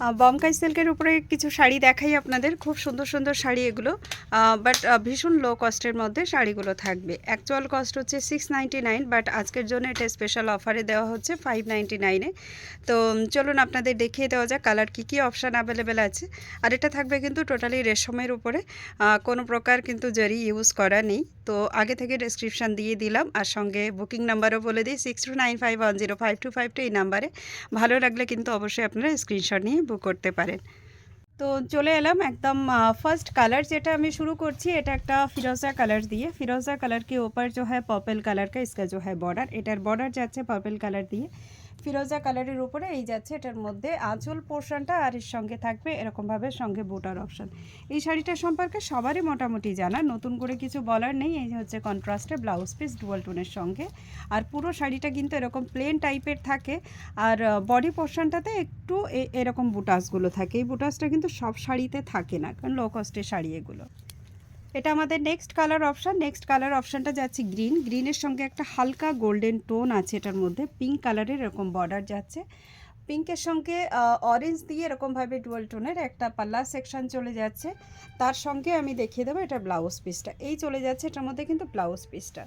বমকাই সিল্কের উপরে কিছু শাড়ি দেখাই আপনাদের। খুব সুন্দর সুন্দর শাড়ি এগুলো। বাট ভীষণ লো কস্টের মধ্যে শাড়িগুলো থাকবে। অ্যাকচুয়াল কস্ট হচ্ছে সিক্স নাইন বাট আজকের জন্য এটা স্পেশাল অফারে দেওয়া হচ্ছে ফাইভ নাইনটি নাইনে তো চলুন আপনাদের দেখিয়ে দেওয়া যাক কালার কী কী অপশান অ্যাভেলেবেল আছে। আর এটা থাকবে কিন্তু টোটালি রেশমের উপরে। কোনো প্রকার কিন্তু জারি ইউজ করা নেই। তো আগে থেকে ডেসক্রিপশান দিয়ে দিলাম আর সঙ্গে বুকিং নাম্বারও বলে দিই six two nine five one zero five two five two এই নাম্বারে ভালো লাগলে কিন্তু অবশ্যই আপনারা স্ক্রিনশট নিয়ে বুক করতে পারেন তো চলে এলাম একদম ফার্স্ট কালার যেটা আমি শুরু করছি এটা একটা ফিরোজা কালার দিয়ে ফিরোজা কালার के ऊपर जो है पर्पल कलर का इसका जो है बॉर्डर এটার বর্ডার যাচ্ছে পার্পল কালার দিয়ে ফিরোজা কালারের উপরে এই যাচ্ছে, এটার মধ্যে আঁচল পোর্শনটা আর এর সঙ্গে থাকবে এরকমভাবে সঙ্গে বুটার অপশন। এই শাড়িটা সম্পর্কে সবারই মোটামুটি জানা, নতুন করে কিছু বলার নেই, এই হচ্ছে কন্ট্রাস্টে ব্লাউজ পিস ডুয়াল টোনের সঙ্গে। আর পুরো শাড়িটা কিন্তু এরকম প্লেন টাইপের থাকে, আর বডি পোর্শনটাতে একটু এরকম বুটাসগুলো থাকে। এই বুটাসটা কিন্তু সব শাড়িতে থাকে না, কারণ লো কস্টের শাড়ি এগুলো। এটা আমাদের next colour option next colour অপশানটা যাচ্ছে গ্রিন গ্রিনের সঙ্গে একটা হালকা গোল্ডেন টোন আছে এটার মধ্যে। পিঙ্ক কালারের এরকম বর্ডার যাচ্ছে। পিঙ্কের সঙ্গে অরেঞ্জ দিয়ে এরকমভাবে ডুয়াল টোনের একটা পাল্লা সেকশন চলে যাচ্ছে। তার সঙ্গে আমি দেখিয়ে দেবো এটা ব্লাউজ পিসটা এই চলে যাচ্ছে এটার মধ্যে কিন্তু ব্লাউজ পিসটা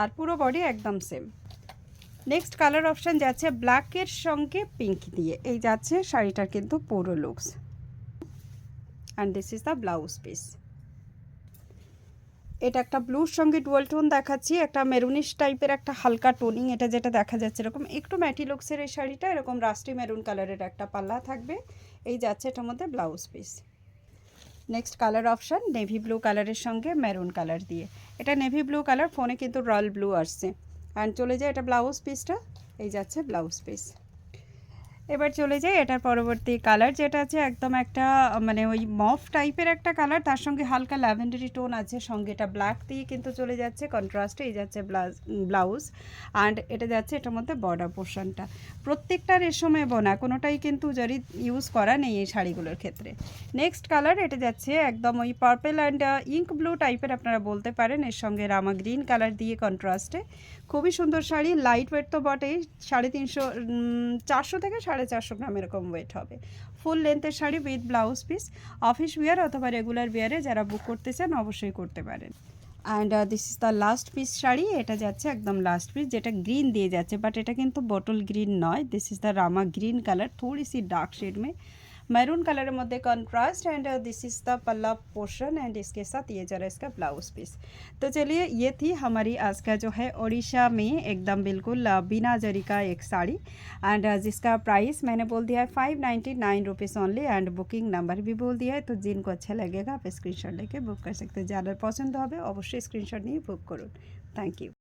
আর পুরো বডি একদম সেম নেক্সট কালার অপশান যাচ্ছে ব্ল্যাকের সঙ্গে পিঙ্ক দিয়ে। এই যাচ্ছে শাড়িটার কিন্তু পুরো looks and this is the blouse piece এটা একটা ব্লুর সঙ্গে ডুয়াল টোন দেখাচ্ছি, একটা মেরুনিশ টাইপের একটা হালকা টোনিং এটা যেটা দেখা যাচ্ছে এরকম। একটু ম্যাটি লুকসের এই শাড়িটা, এরকম রাস্টি মেরুন কালারের একটা পাল্লা থাকবে। এই যাচ্ছে এটার মধ্যে blouse piece next colour option navy blue কালারের সঙ্গে মেরুন কালার দিয়ে। এটা নেভি ব্লু কালার ফোনে কিন্তু রয়্যাল ব্লু আসছে। অ্যান্ড চলে যায় এটা ব্লাউজ পিসটা এই যাচ্ছে ব্লাউজ পিস এবার চলে যাই, এটার পরবর্তী কালার যেটা আছে একদম একটা মানে ওই মফ টাইপের একটা কালার তার সঙ্গে হালকা ল্যাভেন্ডারি টোন আছে, সঙ্গে এটা ব্ল্যাক দিয়ে কিন্তু চলে যাচ্ছে কন্ট্রাস্টে এই যাচ্ছে ব্লাউজ অ্যান্ড এটা যাচ্ছে এটার মধ্যে বর্ডার পোর্শনটা প্রত্যেকটা রেশমে বোনা, কোনোটাই কিন্তু জারি ইউজ করা নেই এই শাড়িগুলোর ক্ষেত্রে। নেক্সট কালার এটা যাচ্ছে একদম ওই পার্পেল অ্যান্ড ইঙ্ক ব্লু টাইপের আপনারা বলতে পারেন, এর সঙ্গে রামা গ্রিন কালার দিয়ে কন্ট্রাস্টে খুবই সুন্দর শাড়ি লাইট ওয়েট তো বটেই, সাড়ে তিনশো চারশো থেকে সাড়ে চারশো গ্রাম এরকম ওয়েট হবে। Full লেন্থের sari with blouse piece office wear অথবা রেগুলার ওয়ারে যারা বুক করতে চান অবশ্যই করতে পারেন। And this is the last piece sari, এটা যাচ্ছে একদম লাস্ট পিস যেটা গ্রিন দিয়ে যাচ্ছে বাট এটা কিন্তু বটল গ্রিন নয়। This is the Rama green colour থোড়ি সি ডার্ক শেড মে। Maroon colour Madhya contrast and this is the पल्ला पोर्शन एंड इसके साथ ये जरा इसका ब्लाउज पीस तो चलिए ये थी हमारी आज का जो है उड़ीसा में एकदम बिल्कुल अ, बिना जरी का एक साड़ी एंड जिसका प्राइस मैंने बोल दिया है five ninety nine rupees only and booking number भी बोल दिया है तो जिनको अच्छा लगेगा आप स्क्रीनशॉट लेके बुक कर सकते हैं ज़्यादा पसंद হবে অবশ্যই স্ক্রিনশট নিয়ে বুক করুন থ্যাংক ইউ